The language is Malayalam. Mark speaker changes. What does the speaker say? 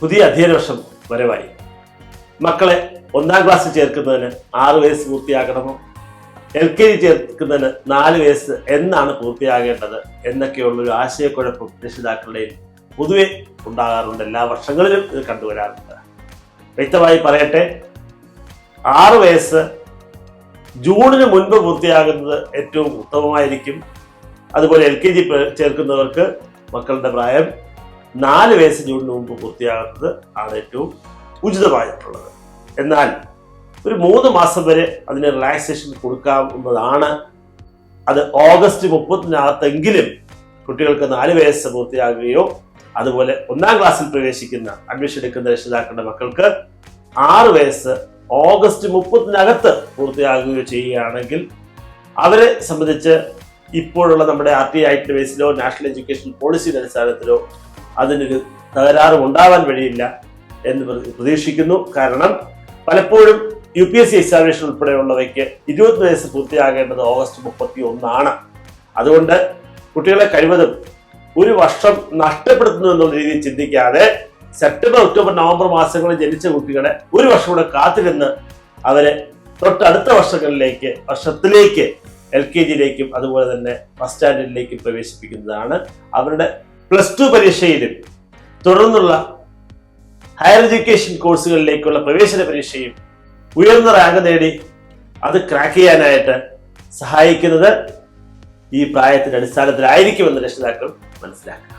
Speaker 1: പുതിയ അധ്യയന വർഷം വരവായി മക്കളെ ഒന്നാം ക്ലാസ്സിൽ ചേർക്കുന്നതിന് ആറ് വയസ്സ് പൂർത്തിയാക്കണമോ എൽ കെ ജി ചേർക്കുന്നതിന് നാല് വയസ്സ് എന്നാണ് പൂർത്തിയാകേണ്ടത് എന്നൊക്കെയുള്ളൊരു ആശയക്കുഴപ്പം രക്ഷിതാക്കളുടെയും പൊതുവെ ഉണ്ടാകാറുണ്ട്. എല്ലാ വർഷങ്ങളിലും ഇത് കണ്ടുവരാറുണ്ട്. വ്യക്തമായി പറയട്ടെ ആറ് വയസ്സ് ജൂണിന് മുൻപ് പൂർത്തിയാകുന്നത് ഏറ്റവും ഉത്തമമായിരിക്കും. അതുപോലെ എൽ കെ ജി ചേർക്കുന്നവർക്ക് മക്കളുടെ പ്രായം നാല് വയസ്സ് ജൂണിന് മുമ്പ് പൂർത്തിയാകുന്നത് ആണ് ഏറ്റവും ഉചിതമായിട്ടുള്ളത്. എന്നാൽ ഒരു മൂന്ന് മാസം വരെ അതിന് റിലാക്സേഷൻ കൊടുക്കാവുന്നതാണ്. അത് ഓഗസ്റ്റ് മുപ്പത്തിനകത്തെങ്കിലും കുട്ടികൾക്ക് നാല് വയസ്സ് പൂർത്തിയാകുകയോ അതുപോലെ ഒന്നാം ക്ലാസ്സിൽ പ്രവേശിക്കുന്ന അഡ്മിഷൻ എടുക്കുന്ന രക്ഷിതാക്കളുടെ മക്കൾക്ക് ആറ് വയസ്സ് ഓഗസ്റ്റ് മുപ്പത്തിനകത്ത് പൂർത്തിയാകുകയോ ചെയ്യുകയാണെങ്കിൽ അവരെ സംബന്ധിച്ച് ഇപ്പോഴുള്ള നമ്മുടെ ആർ ടി ആക്ടിന്റെ ബേസിലോ നാഷണൽ എഡ്യൂക്കേഷൻ പോളിസിയുടെ അടിസ്ഥാനത്തിലോ അതിനൊരു തകരാറും ഉണ്ടാവാൻ വഴിയില്ല എന്ന് പ്ര- പ്രതീക്ഷിക്കുന്നു. കാരണം പലപ്പോഴും U P S C examination ഉൾപ്പെടെയുള്ളവയ്ക്ക് ഇരുപത് വയസ്സ് പൂർത്തിയാകേണ്ടത് ഓഗസ്റ്റ് മുപ്പത്തി ഒന്നാണ് അതുകൊണ്ട് കുട്ടികളെ കഴിവതും ഒരു വർഷം നഷ്ടപ്പെടുത്തുന്നു എന്നുള്ള രീതിയിൽ ചിന്തിക്കാതെ സെപ്റ്റംബർ ഒക്ടോബർ നവംബർ മാസങ്ങളിൽ ജനിച്ച കുട്ടികളെ ഒരു വർഷം കൂടെ കാത്തിരുന്ന് അവരെ തൊട്ടടുത്ത വർഷങ്ങളിലേക്ക് വർഷത്തിലേക്ക് എൽ കെ ജിയിലേക്കും അതുപോലെ തന്നെ ഫസ്റ്റ് സ്റ്റാൻഡേർഡിലേക്കും പ്രവേശിപ്പിക്കുന്നതാണ് അവരുടെ പ്ലസ് ടു പരീക്ഷയിലും തുടർന്നുള്ള ഹയർ എഡ്യൂക്കേഷൻ കോഴ്സുകളിലേക്കുള്ള പ്രവേശന പരീക്ഷയും ഉയർന്ന റാങ്ക് നേടി അത് ക്രാക്ക് ചെയ്യാനായിട്ട് സഹായിക്കുന്നത് ഈ പ്രായത്തിന്റെ അടിസ്ഥാനത്തിലായിരിക്കുമെന്ന് രക്ഷിതാക്കൾ മനസ്സിലാക്കുക.